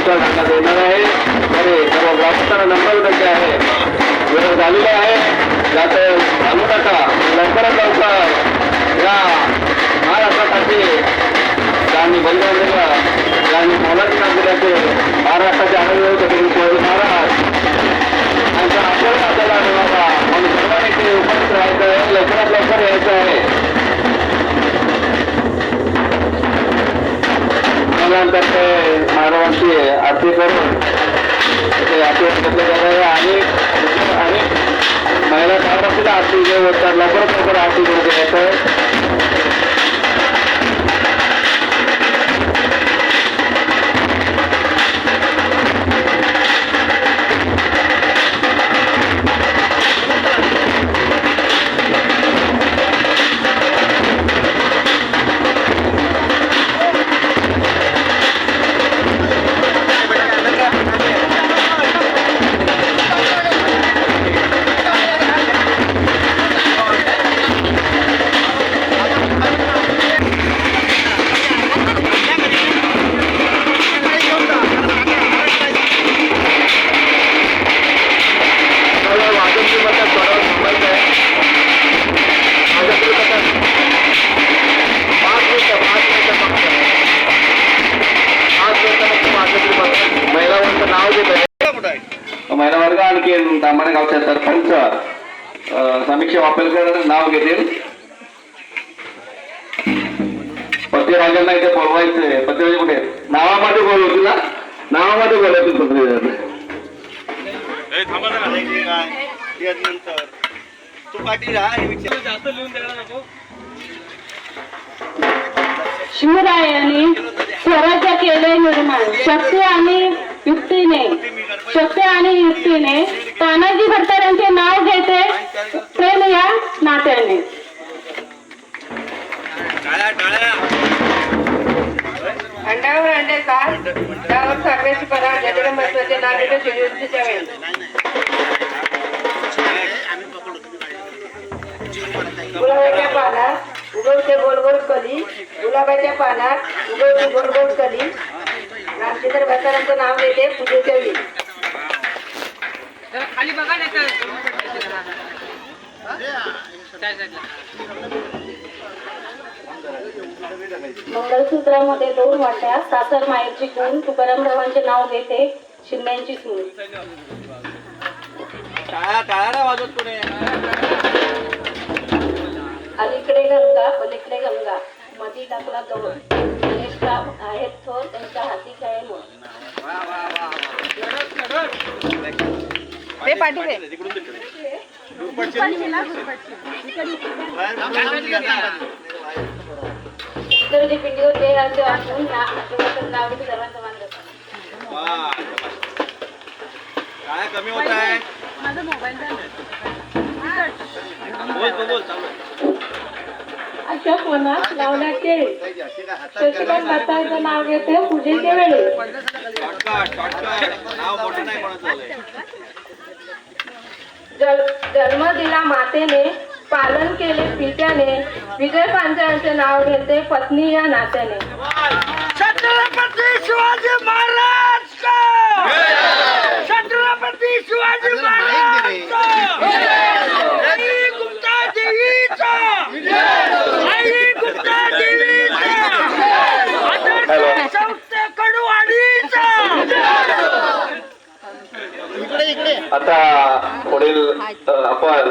प्रतिभेला सांगण्यात येणार आहे. तरी सर्व ग्रामस्थांना नंबर विनंती आहे. वेळ झालेला आहे. त्यात घालू नका लवकरात लवकर या महाराष्ट्रासाठी ज्यांनी बलिदान त्यांनी मोलाची कामगिरीचे महाराष्ट्राचे आनंद शिवाजी महाराज. त्यांचा आशीर्वाद आपल्याला मिळावा म्हणून सर्वांनी ते उपस्थित राहायचं आहे. लवकरात लवकर यायचं आहे. मुलांतर्फे महाराजांची आरती करून ते आशीर्वाद घेतले जात आणि आणि महिला कामाला सुद्धा आरती घेऊन लवकरात लवकर आरती घेऊन द्यायचं पतिराजांना इथे बोलवायचंय पतिराजे कुठे? नावामध्ये बोलवतील ना? नावामध्ये बोलवतील नंतर. तू पाटील विचार जास्त लिहून द्यायला नको शिवरायांनी स्वराज्य केले निर्माण. शक्ती आणि युक्तीने. शक्ती आणि युक्तीने. तानाजी भटकरांचे नाव घेते प्रेम या नात्याने. अंडावर अंडे काळ त्यावर साखरेची परा ज्याकडे महत्त्वाचे नाव घेते शिवयुक्तीच्या वेळी. गुलाबाच्या पानात उगवते गोल गोल कली. गुलाबाच्या पानात उगवते गोल गोल कली रामचंद्र भटकरांचं नाव घेते पूजेच्या वेळी. मंगळसूत्रामध्ये दोन वाट्या सासर मायेची गुण तुकारामरावांचे नाव घेते शिंद्यांची सून. अलीकडे गंगा पलीकडे गंगा. मधी टाकला दोन गणेश राम आहेत थोर त्यांच्या हाती खेळे पाठवले तिकडून तिकडे इतर जी पिंडीवर ते राज्य असून ना आशीर्वाद नाव सर्वांचा मान टाळ्या कमी होत आहे? बोल बोल, बोल चालू. लावल्या केळी शशिकांत दत्तांचं नाव घेते पूजेच्या वेळी. जन्म दिला मातेने पालन केले पित्याने. विजय पांचाळांचे नाव घेते पत्नी या नात्याने. छत्रपती शिवाजी महाराज का? छत्रपती शिवाजी महाराज आता पुढील आपण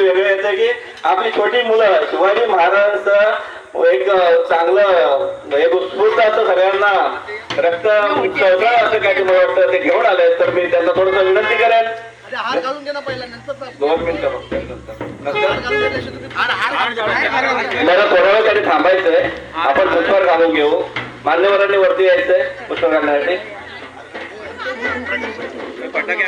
वेगळं येतं की आपली छोटी मुलं शिवाजी महाराजांचं एक चांगलं एक उत्स्फूर्त असं सगळ्यांना रक्त चळकळ असं काही मला वाटतं? ते घेऊन आले तर मी त्यांना थोडस विनंती करेन. दोन मिनिटं मला थोडा वेळ तरी थांबायचंय. आपण पुष्पहार घालून घेऊ. मान्यवरांनी वरती यायचंय पुष्पहार घालण्यासाठी. आपले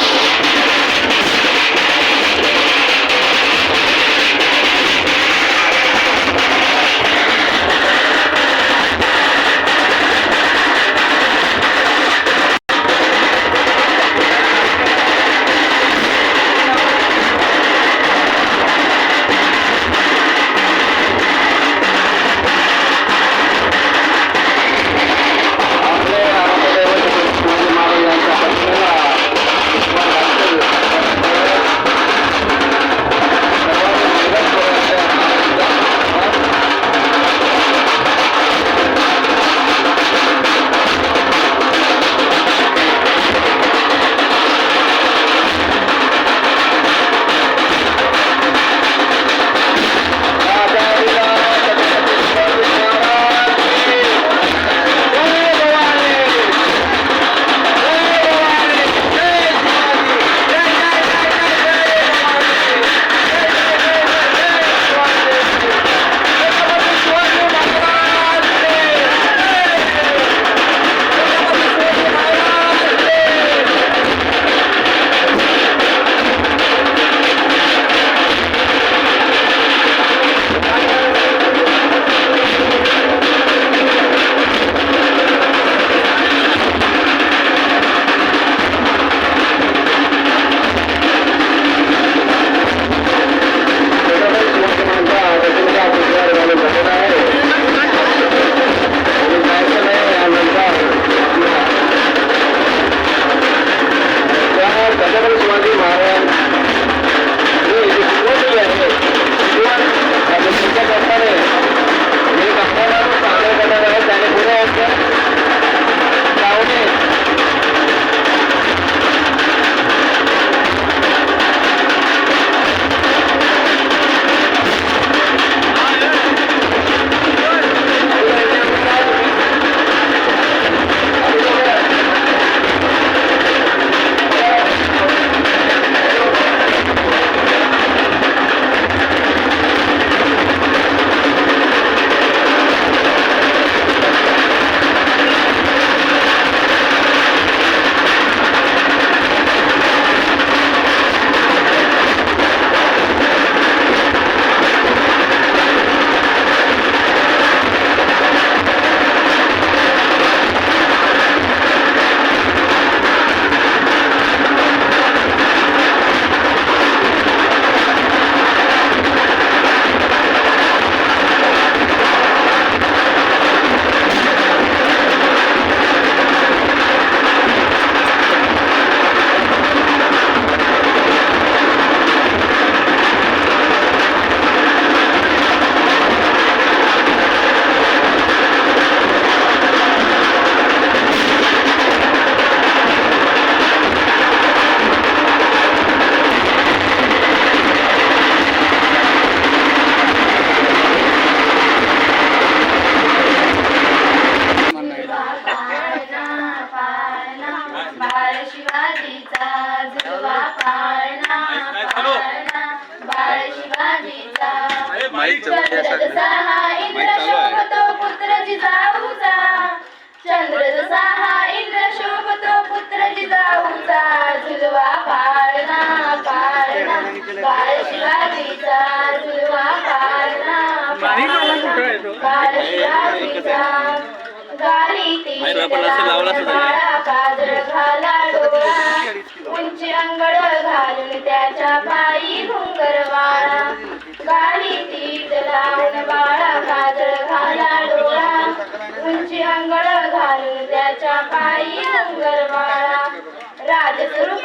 राजस्वरूप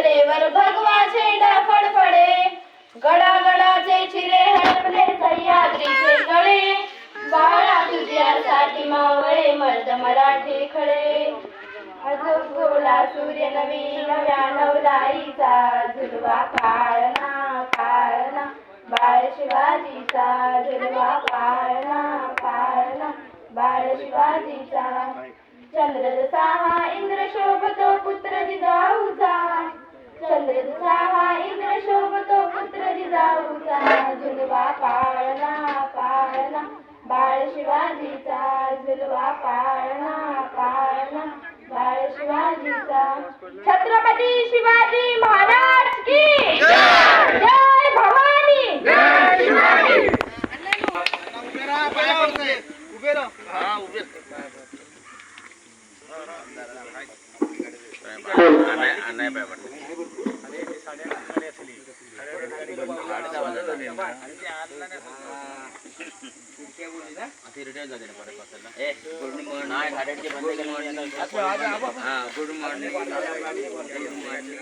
नजरेवर भगवा झेंडा फडफडे गडा गडाचे चिरे हडपले सह्याद्रीचे गळे बाळा तुझ्यासाठी मावळे मर्द मराठी खडे. अजून गोला सूर्य नवीन नव्या नवलाईचा झुलवा काळना काळना बाळ शिवाजीचा झुलवा काळना काळना बाळ शिवाजीचा. चंद्र जसा हा इंद्र शोभतो पुत्र जिजाऊचा. चंद्र जसा हा इंद्र शोभतो पुत्र जिजाऊचा. झुलवा पाळणा पाळणा. बाळ शिवाजीचा झुलवा पाळणा पाळणा. बाळ शिवाजीचा. छत्रपती शिवाजी महाराज की जय भवानी. उभे राहा ಗುಡ್ ಮಾರ್ನಿಂಗ್ ಗುಡ್ ಮಾರ್ನಿಂಗ್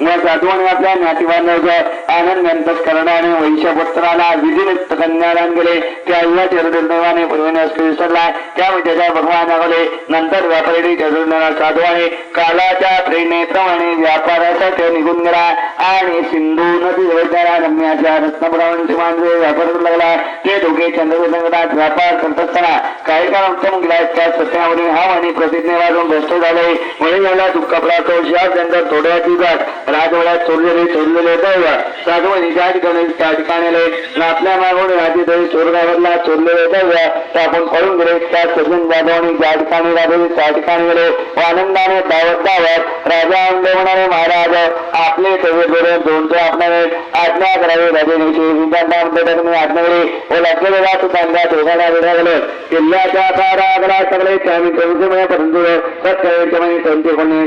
या साधवाने आपल्या नातेवाईकांचा आनंद व्यंतच करण्याने वैश्यपुत्राला विधिनिस्त कन्यादान केले त्या या चरित्रदेवाने पूर्वीने विसरला त्यामुळे त्याच्या भगवान दाखवले नंतर व्यापारी चरित्रदेवा साधवाने कालाच्या प्रेनेत्रमाने व्यापारासाठी निघून गेला. आणि सिंधू नदी जवळच्या रम्याच्या रत्नपुरावांची मांजरे व्यापार करू लागला. ते दोघे चंद्रपूर व्यापार करत असताना काही काळ उत्तम गेला त्या सत्यावरील हा आणि प्रतिज्ञे वाजून भ्रष्ट झाले. म्हणून याला दुःख प्राप्त शिवाय नंतर थोड्या दिवसात राजवाड्यात चोरलेले चोरलेले दैव साधवणी ज्या ठिकाणी त्या ठिकाणी आपल्या मागून राजेदेवी चोरगावला चोरलेले दैव ते आपण पळून गेले त्या सजन जाधवानी ज्या ठिकाणी राहिले त्या ठिकाणी गेले. व आनंदाने दावत दावत राजा अंडे महाराज आपले सगळे गोरे दोन तो आपणाने आज्ञा करावी. राजेनेची विद्यार्थ्यांमध्ये मी आज्ञा केली व लक्षलेला तो त्यांच्या दोघांना वेगळा गेलो. किल्ल्याच्या कारागरा सगळे त्याने कवितेमुळे परंतु सत्य त्यांचे कोणी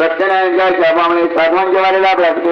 सत्यनारायणच्या शापामुळे साधवान वारीला प्राप्त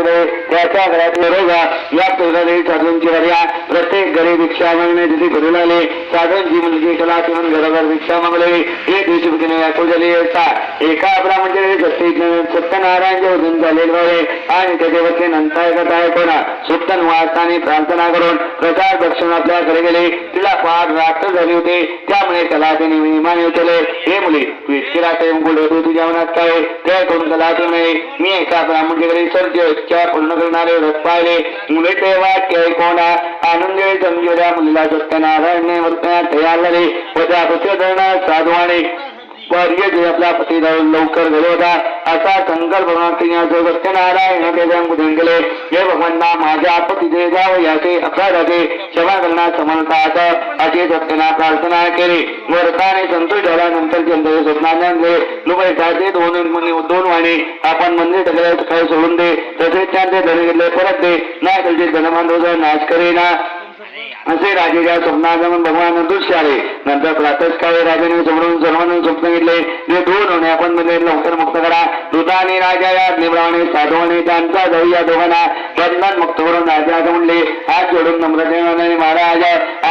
त्याच्या घरातले रोगा या पेरले साधूंची वर्या प्रत्येक घरी भिक्षा मागणे तिथे करू लागले. साधूंची मुलगी कला ठेवून घरोघर भिक्षा मागले. एक दिवशी व्याकुळ झाली असता एका ब्राह्मणाचे सत्य सत्यनारायणचे वजन झालेले होते. आणि त्याचे वचन नंतर ऐकत आहे. कोणा? सुप्त निवासाने प्रार्थना करून प्रसाद दक्षिण आपल्याकडे गेले. तिला फार रात्र झाली होती. त्यामुळे त्याला तिने विमान उचलले. हे मुली तू इतकी रात्र मुकुल होती तुझ्या मनात काय? ते कोण कला तू मी एका ब्राह्मणाकडे सर्ज इच्छा पूर्ण करणारे व्रत मुले ते वाक्य कोणा आनंदे समजूया मुलीला सत्यनारायणने वर्तण्यात तयार झाले. व त्या साधवाने आपला पती लवकर गेलो होता असा संकल्प भगवान तिने सत्यनारायण त्याच्या बुद्धीन केले हे भगवानना माझ्या आपत्तीचे जाव याचे अपराधाचे क्षमा करण्यास समर्थात अशी सत्यना प्रार्थना केली. वर्ताने संतोष झाल्यानंतर चंद्र दोन दोन वाणी आपण मंदिर सोडून दे. तसेच त्यांचे धन घेतले परत दे. नाही त्याचे धनबांधव नाश करेना. असे राजेच्या स्वप्नागमन भगवान दृश्य आले. नंतर प्रातःकाळी राजाने समोरून सर्वांना स्वप्न घेतले. जे दोन होणे आपण म्हणजे लवकर मुक्त करा. दूता राजा या निब्रावणे साधवाने त्यांचा जाऊ या दोघांना बंधन मुक्त करून राजा असं म्हणले. हात जोडून नम्रतेने महाराज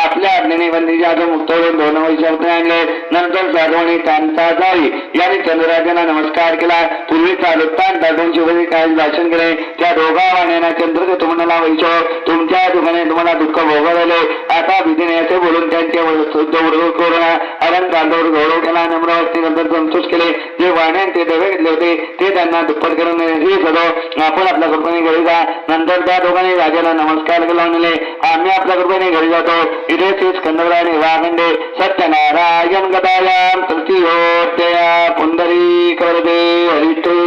आपल्या आज्ञेने बंदीच्या हातून मुक्त करून दोन वैश्य आणले. नंतर साधवाने त्यांचा जाई यांनी चंद्रराजांना नमस्कार केला. पूर्वीचा वृत्तांत दाखवून शिवजी काय भाषण केले. त्या दोघा वाण्याना चंद्र तुम्हाला वैशव तुमच्या दुकाने तुम्हाला दुःख भोगवले आता भीतीने असे बोलून त्यांचे उडवून करून अलंकांतावर गौरव केला नम्रवस्ती नंतर संतोष केले जे वाण्यान ते दवे घेतले होते ते त्यांना दुप्पट करून हे सदो आपण आपल्या कृपेने घरी जा नंतर त्या दोघांनी राजाला नमस्कार केला म्हणले आम्ही आपल्या कृपेने घरी जातो इथे श्री स्कंदराने वाखंडे सत्यनारायण गदायाम तृतीयोत्तया पुंडरी करदे हरिष्ठूर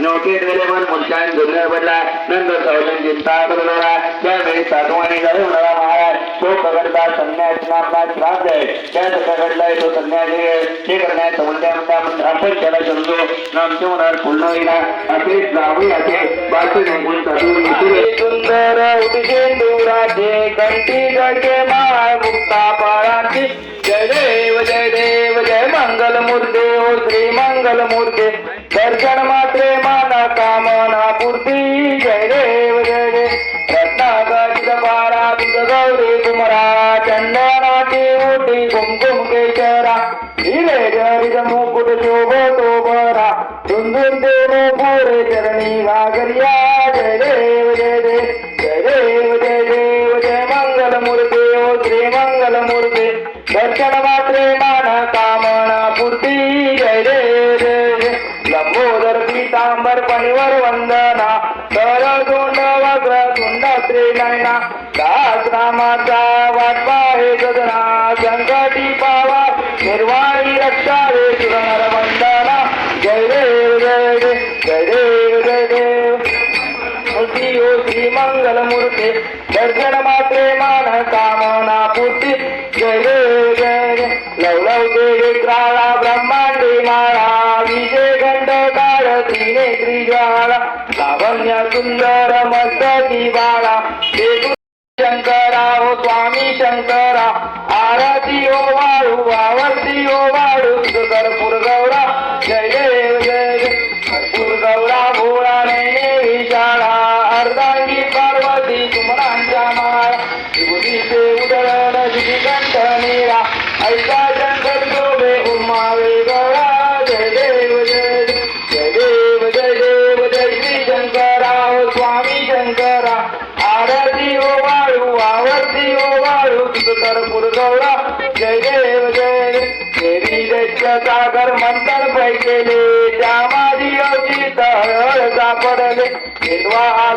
नोटीस वेळेवर मुलचान जुन्नर बदला नंतर सवलन चिंता बदलवला त्यावेळी महाराज तो पकडता संन्यास श्राप त्या तो हे. आपण त्याला समजू. नामचे होणार पूर्ण होईना असे जावे असे बाकी निघून सुंदर उठेंदुराचे कंठी गडके माळ मुक्ता पाळांची. जय देव जय देव जय मंगल मूर्ती ओ श्री मंगल मूर्ती दर्शन मात्रे माना रामाचा वाटवा हे गगना संकटी पावा निर्वाणी रक्षा रे सुरनर वंदना. जय देव जय देव जय देव जय देव मूर्ती हो ओ मंगल मूर्ती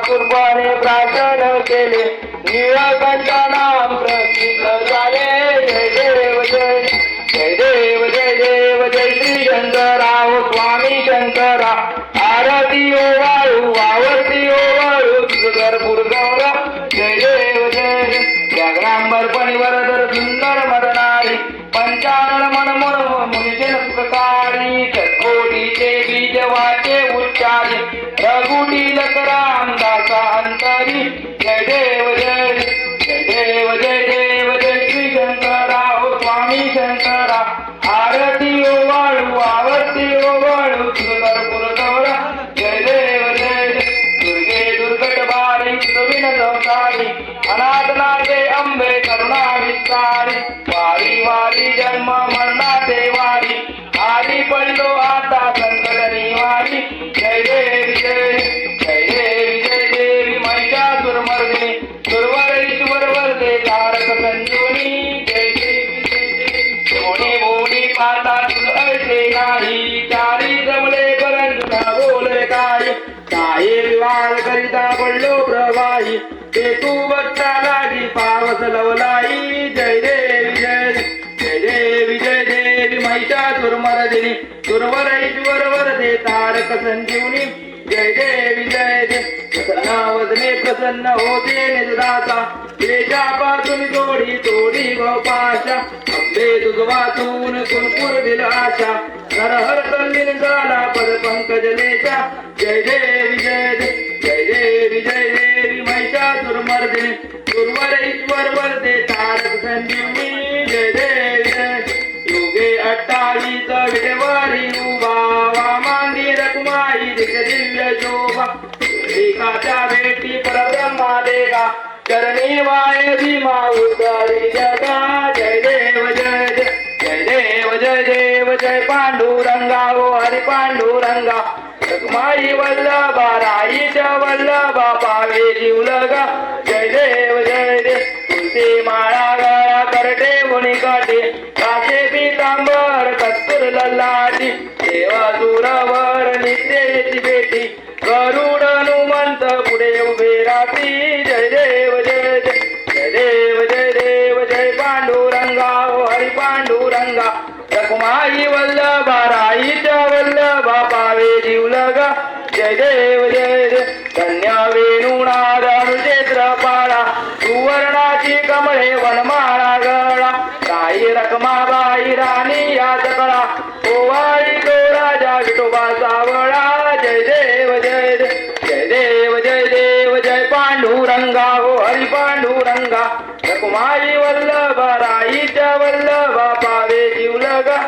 हिंदवा आसुरपणे प्राशन केले निळकंठ पावस लवलाई जय देवी जय जय देवी जय देवी महिषा दुर्मरदिनी सुरवर ईश्वर वरदे तारक संजीवनी जय देवी जय जय प्रसन्नावदने प्रसन्न होते निजदाता देशापासून जोडी तोडी गोपाशा अंबे दुगवातून वाचून कुणकुर नरहर तल्लीन झाला पद पंकज लेचा जय देवी जय जय जय देवी जय देवी महिषा दुर्मर्दिनी सुरवर ईश्वर वरदे तारक संजीवनी जय देवी जय योगे अट्टावीस विटेवारी उभा वामांगी रकुमाई दिश दिव्य शोभा. एकाच्या भेटी परब्रह्मा देगा चरणी वाय भीमा उदारी जगा. जय देव जय जय. जय देव जय देव जय पांडुरंगा. ओ हरि पांडुरंगा. माई वल्लभा राईच्या वल्लभा पावे जीवलगा जय जय देव तुलसी माळा गळा करडे मुनी काठी काशे पितांबर कस्तुर लल्लाटी. देवा दुरावर नित्येची बेटी गरुड हनुमंत पुढे उभे राहती. जय देव जय जय जय देव जय देव जय पांडुरंगा. ओ हरी पांडुरंगा. रकुमाई वल्लभा राईच्या वल्लभा पावे जीव लगा. जय देव जय जय धन्य वेणुनाद अनुक्षेत्र पाळ सुवर्णाची कमळे वनमाळा गळा काही रखमाबाई राणी याद कळा ओवाळी तो राजा विठोबा सावळा. जय देव जय देव जय देव जय देव जय पांडुरंगा. हो हरी पांडुरंगा. रकुमाई वल्लभ राईच्या वल्लभा पावे जीवलगा.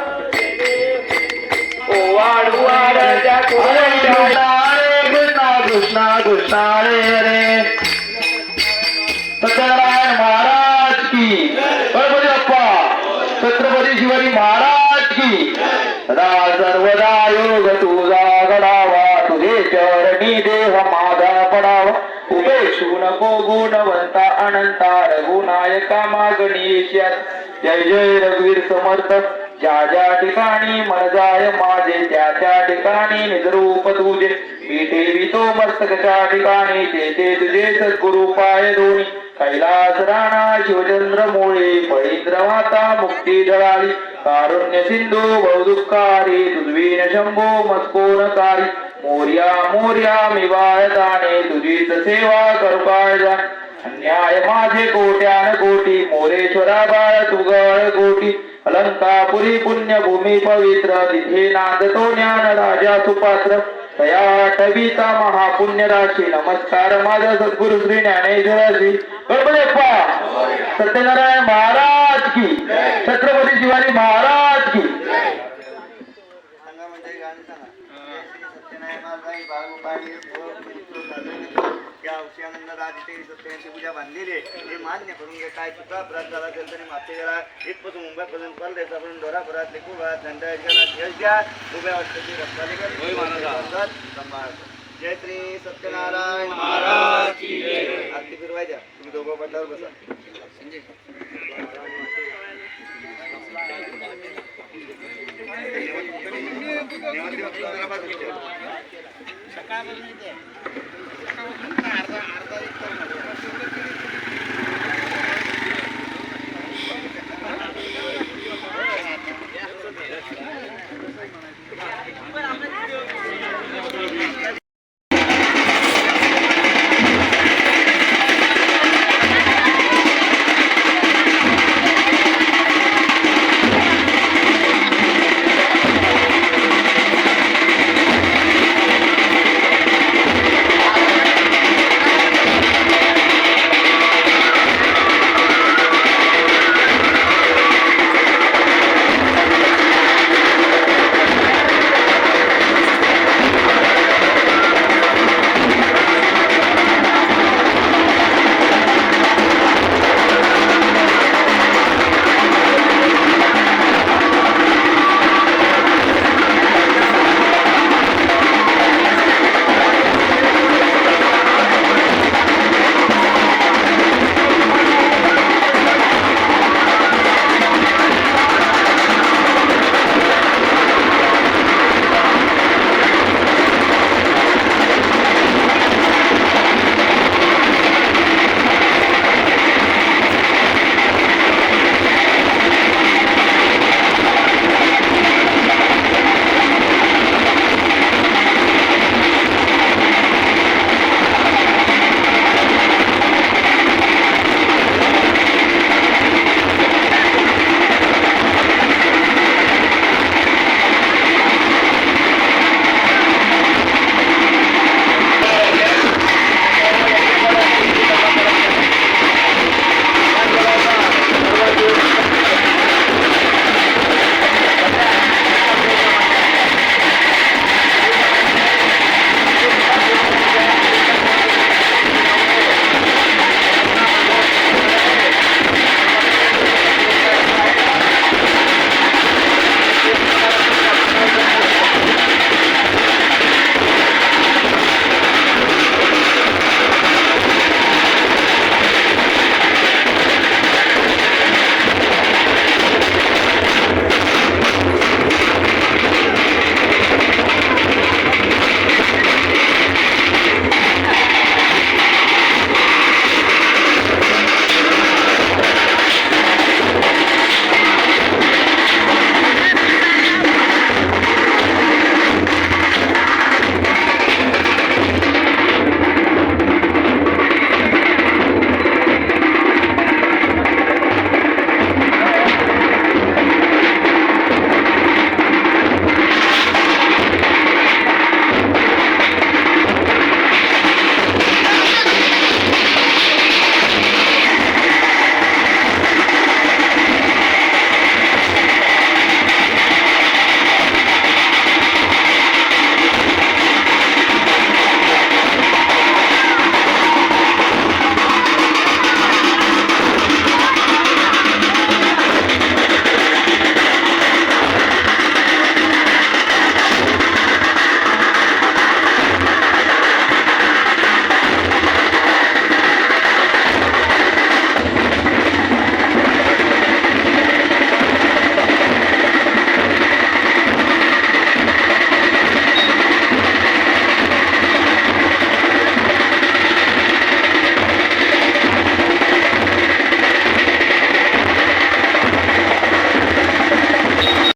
ओ वाढू वाढच्या कृष्णा कृष्णा कृष्णा रे रे सत्यनारायण महाराज की. गणपती बाप्पा छत्रपती शिवाजी महाराज की. सदा सर्वदा योग तुझा घडावा तुझे चरणी देह माझा पडावा. उपेक्षू नको गुणवंता अनंता रघुनायका मागणीश्यात जय जय रघुवीर समर्थ. ज्या ज्या ठिकाणी मन जाय माझे त्या त्या ठिकाणी निजरूप तुझे. मी ठेवितो मस्तकच्या ठिकाणी ते ते तुझे सद्गुरु पाय दोन्ही. कैलास राणा शिवचंद्र मोळे फळींद्र माता मुक्ती जळाली कारुण्य सिंधू बहुदुःखारी तुझवीन शंभो मस्कोनकारी. मोर्या मोर्या मिवाळताने तुझीच सेवा करुकाळ अन्याय माझे कोट्यान कोटी मोरेश्वरा बाळ तुगळ कोटी अलंकापुरी पुण्यभूमी पवित्र तिथे नांदतो ज्ञान राजा सुपात्र. या कविता महापुण्यराशी नमस्कार. माझा सद्गुरु श्री ज्ञानेश्वराशी श्री सत्यनारायण महाराज की. छत्रपती शिवाजी महाराज की. सत्यनारायण या औषधानंद राजते सत्याची पूजा बांधलेली आहे. हे मान्य करून घे काय चुका अपराध झाला असेल तरी माफी करा. इथपासून मुंबईपर्यंत परदेश आपण डोरापुरात लेखुरात दंडायत यश द्या. उभ्या रस्ता सांभाळ जय श्री सत्यनारायण महाराज. आरती फिरवायच्या तुम्ही दोघं पडल्यावर बसा. सकाळपासून